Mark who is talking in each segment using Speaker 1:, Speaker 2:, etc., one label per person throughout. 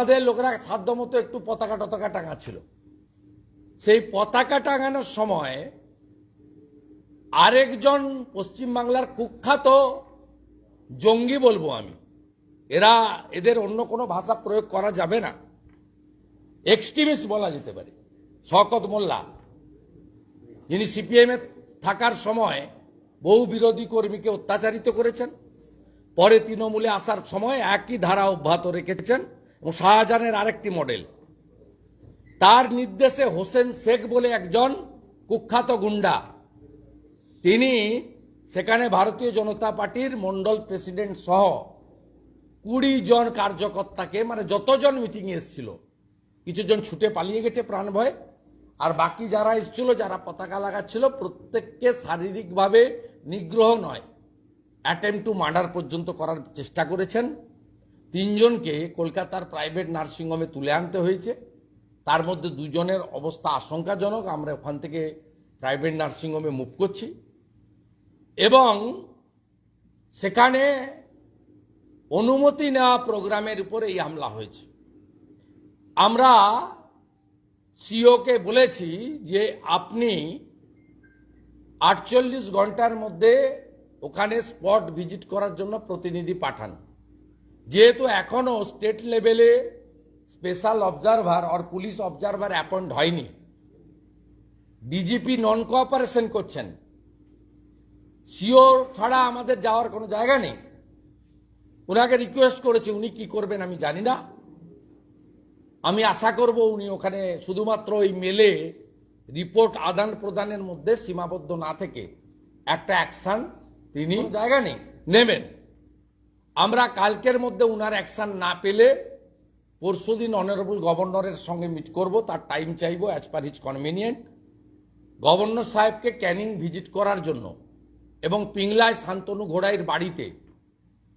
Speaker 1: আমাদের লোকেরা সাধ্য মতো একটু পতাকা টতাকা টাঙাচ্ছিল। সেই পতাকা টাঙানোর সময় আরেকজন পশ্চিমবাংলার কুখ্যাত জঙ্গি বলব আমি। এরা এদের অন্য কোনো ভাষা প্রয়োগ করা যাবে না। এক্সট্রিমিস্ট বলা যেতে পারে। শকত মোল্লা, যিনি সিপিএমে থাকার সময় বহু বিরোধী কর্মীকে অত্যাচারিত করেছেন, পরে তৃণমূলে আসার সময় একই ধারা অব্যাহত রেখেছেন। এবং শাহজাহানের আরেকটি মডেল। তার নির্দেশে হোসেন শেখ বলে একজন কুখ্যাত গুন্ডা। তিনি সেখানে ভারতীয় জনতা পার্টির মন্ডল প্রেসিডেন্ট সহ কুড়ি জন কার্যকর্তাকে মানে যতজন মিটিংয়ে এসেছিল, কিছুজন ছুটে পালিয়ে গেছে প্রাণ ভয়ে। আর বাকি যারা এসেছিল, যারা পতাকা লাগাচ্ছিল, প্রত্যেককে শারীরিকভাবে নিগ্রহ নয়। অ্যাটেম্প টু মার্ডার পর্যন্ত করার চেষ্টা করেছেন। তিনজনকে কলকাতার প্রাইভেট নার্সিংহোমে তুলে আনতে হয়েছে। তার মধ্যে দুজনের অবস্থা আশঙ্কাজনক। আমরা ওখান থেকে প্রাইভেট নার্সিংহোমে মুভ করছি। এবং সেখানে অনুমতি নেওয়া প্রোগ্রামের উপরে এই হামলা হয়েছে। আমরা সিওকে বলেছি যে আপনি আটচল্লিশ ঘণ্টার মধ্যে ওখানে স্পট ভিজিট করার জন্য প্রতিনিধি পাঠান। যেহেতু এখনও স্টেট লেভেলে স্পেশাল অবজারভার আর পুলিশ অবজারভার অ্যাপয়েন্ট হয়নি ডিজিপি নন কোঅপারেশন করছেন। সিও ছাড়া আমাদের যাওয়ার কোনো জায়গা নেই। ওনাকে রিকোয়েস্ট করেছি, উনি কি করবেন আমি জানি না। আমি আশা করব উনি ওখানে শুধুমাত্র ওই মেলে রিপোর্ট আদান প্রদানের মধ্যে সীমাবদ্ধ না থেকে একটা অ্যাকশন তিনি জায়গা নেই, নেবেন। আমরা কালকের মধ্যে উনার অ্যাকশন না পেলে পরশুদিন অনারেবল গভর্নরের সঙ্গে মিট করব, তার টাইম চাইব as per his convenient governor সাহেবকে ক্যানিং ভিজিট করার জন্য এবং পিংলায় শান্তনু ঘোড়াইয়ের বাড়িতে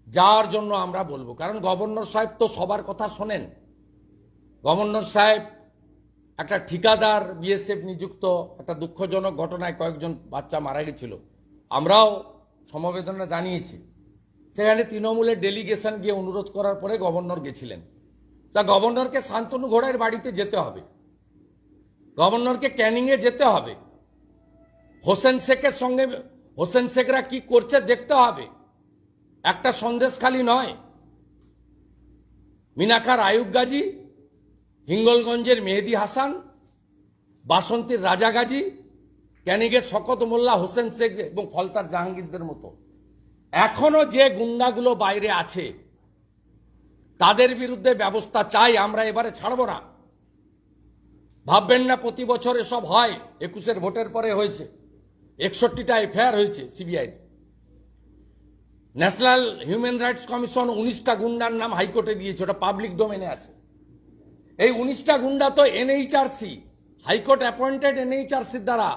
Speaker 1: যাওয়ার জন্য আমরা বলব। কারণ গভর্নর সাহেব তো সবার কথা শোনেন। গভর্নর সাহেব একটা ঠিকাদার, বিএসএফ নিযুক্ত, একটা দুঃখজনক ঘটনায় কয়েকজন বাচ্চা মারা গেছিল। আমরাও সমবেদনা জানিয়েছি। সেখানে তৃণমূলের ডেলিগেশন গিয়ে অনুরোধ করার পরে গভর্নর গেছিলেন। তা গভর্নরকে শান্তনু ঘোড়াইয়ের বাড়িতে যেতে হবে। গভর্নরকে ক্যানিংয়ে যেতে হবে। হোসেন শেখের সঙ্গে, হোসেন শেখরা কি করছে দেখতে হবে। একটা সন্দেশ খালি নয়। মিনাখার আয়ুব গাজী, হিঙ্গলগঞ্জের মেহেদি হাসান, বাসন্তীর রাজা গাজী ক্যানিগের শকত মোল্লা, হোসেন শেখ এবং ফলতার জাহাঙ্গীরদের মতো। এখনও যে গুন্ডাগুলো বাইরে আছে, তাদের বিরুদ্ধে ব্যবস্থা চাই, আমরা এবারে ছাড়বো না। ভাববেন না প্রতি বছর এসব হয়, একুশের ভোটের পরে হয়েছে। একষট্টিটা এফআইআর হয়েছে CBI. National human rights commission উনিশটা গুন্ডার নাম হাইকোর্টে দিয়েছে, ওটা পাবলিক ডোমেনে আছে। এই উনিশটা গুন্ডা তো এনএইচআরসি, হাইকোর্ট অ্যাপয়েন্টেড এনএইচআরসির দ্বারা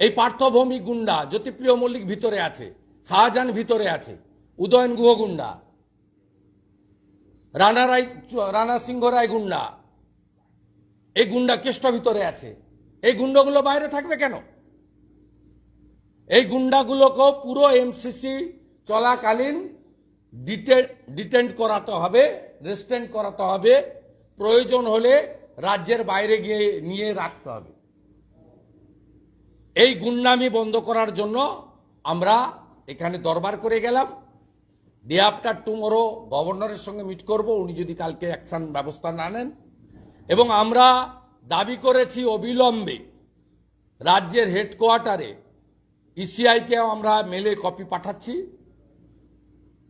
Speaker 1: এই পার্থভৌমিক গুন্ডা, জ্যোতিপ্রিয় মল্লিক ভিতরে আছে। শাহজাহান ভিতরে আছে, উদয়ন গুহ গুন্ডা রানা রায়, রানা সিংহ রায় গুন্ডা। এই গুন্ডা কেষ্ট ভিতরে আছে। এই গুন্ডাগুলো বাইরে থাকবে কেন? এই গুন্ডাগুলোকেও পুরো এমসিসি চলাকালীন ডিটেন্ড করাতে হবে রেস্টেন্ট করাতে হবে। প্রয়োজন হলে রাজ্যের বাইরে গিয়ে নিয়ে রাখতে হবে। এই গুন্ডামি বন্ধ করার জন্য আমরা এখানে দরবার করে গেলাম। ডে আফটার টুমোরো গভর্নরের সঙ্গে মিট করব, উনি যদি কালকে অ্যাকশন ব্যবস্থা না নেন। এবং আমরা দাবি করেছি অবিলম্বে রাজ্যের হেডকোয়ার্টারে ইসিআইকেও আমরা মেলে কপি পাঠাচ্ছি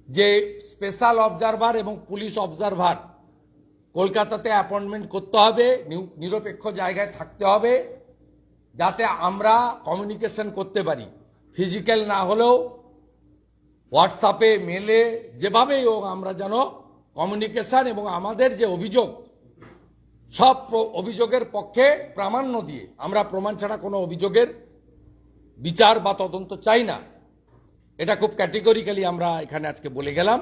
Speaker 1: যে স্পেশাল অবজারভার এবং পুলিশ অবজারভার কলকাতাতে অ্যাপয়েন্টমেন্ট করতে হবে নিরপেক্ষ জায়গায় থাকতে হবে, যাতে আমরা কমিউনিকেশন করতে পারি। ফিজিক্যাল না হলেও হোয়াটসঅ্যাপে মেলে যেভাবেই হোক আমরা যেন কমিউনিকেশন এবং আমাদের যে অভিযোগ, সব অভিযোগের পক্ষে প্রামাণ্য দিয়ে, আমরা প্রমাণ ছাড়া কোনো অভিযোগের বিচার বা তদন্ত চাই না। এটা খুব ক্যাটেগরিক্যালি আমরা এখানে আজকে বলে গেলাম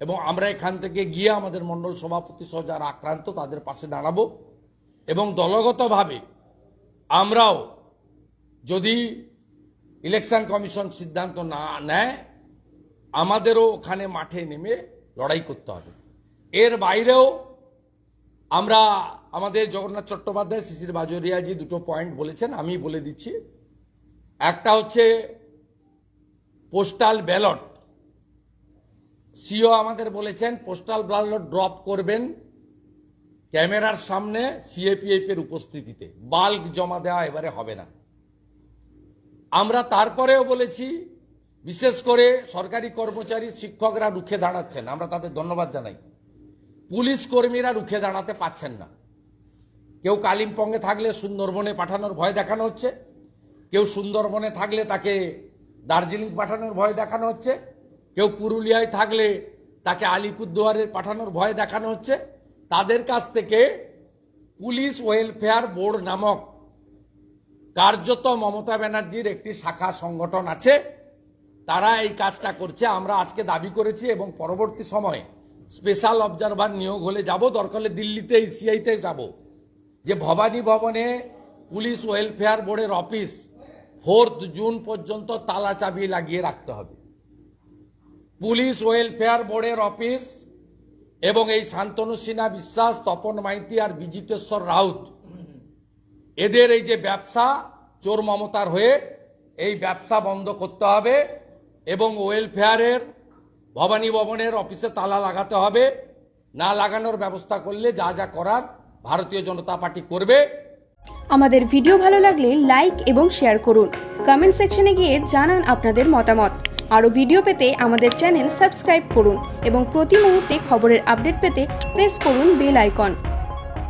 Speaker 1: এবং আমরা এখান থেকে গিয়ে আমাদের মণ্ডল সভাপতি সহ যারা আক্রান্ত তাদের পাশে দাঁড়াবো এবং দলগতভাবে আমরাও যদি ইলেকশন কমিশন সিদ্ধান্ত না নেয় আমাদেরও ওখানে মাঠে নেমে লড়াই করতে হবে। এর বাইরেও আমরা আমাদের জগন্নাথ চট্টোপাধ্যায়, শিশির বাজরিয়াজি দুটো পয়েন্ট বলেছেন আমি বলে দিচ্ছি। একটা হচ্ছে পোস্টাল ব্যালট সিও আমাদের বলেছেন পোস্টাল ব্যালট ড্রপ করবেন ক্যামেরার সামনে সিএপিএফ এর উপস্থিতিতে। বাল্ক জমা দেওয়া এবারে হবে না। আমরা তারপরেও বলেছি বিশেষ করে সরকারি কর্মচারী শিক্ষকরা রুখে দাঁড়াচ্ছেন। আমরা তাদের ধন্যবাদ জানাই। পুলিশ কর্মীরা রুখে দাঁড়াতে পাচ্ছেন না। কেউ কালিম্পংয়ে থাকলে সুন্দরবনে পাঠানোর ভয় দেখানো হচ্ছে। কেউ সুন্দরবনে থাকলে তাকে দার্জিলিং পাঠানোর ভয় দেখানো হচ্ছে। কেউ পুরুলিয়ায় থাকলে তাকে আলিপুরদুয়ারে পাঠানোর ভয় দেখানো হচ্ছে। তাদের কাছ থেকে পুলিশ ওয়েলফেয়ার বোর্ড নামক কার্যত মমতা ব্যানার্জির একটি শাখা সংগঠন আছে। তারা এই কাজটা করছে, আমরা আজকে দাবি করেছি এবং পরবর্তী সময়ে স্পেশাল অবজারভার নিয়োগ হলে যাব। দরকার হলে দিল্লিতে, এসিআইতে যাব। যে ভবানী ভবনে পুলিশ ওয়েলফেয়ার বোর্ডের অফিস ফোর্থ জুন পর্যন্ত তালা চাবি লাগিয়ে রাখতে হবে। পুলিশ ওয়েলফেয়ার বোর্ডের অফিস এবং এই শান্তনু সিনহা বিশ্বাস, তপন মাইতি আর বিজিতেশ্বর রাউত, এদের এই যে ব্যবসা, চোর মমতার হয়ে এই ব্যবসা বন্ধ করতে হবে। এবং ওয়েলফেয়ারের ভবানী ভবনের অফিসে তালা লাগাতে হবে। না লাগানোর ব্যবস্থা করলে যা যা করার ভারতীয় জনতা পার্টি করবে।
Speaker 2: আমাদের ভিডিও ভালো লাগলে লাইক এবং শেয়ার করুন। কমেন্ট সেকশনে গিয়ে জানান আপনাদের মতামত। আরও ভিডিও পেতে আমাদের চ্যানেল সাবস্ক্রাইব করুন এবং প্রতি মুহূর্তে খবরের আপডেট পেতে প্রেস করুন বেল আইকন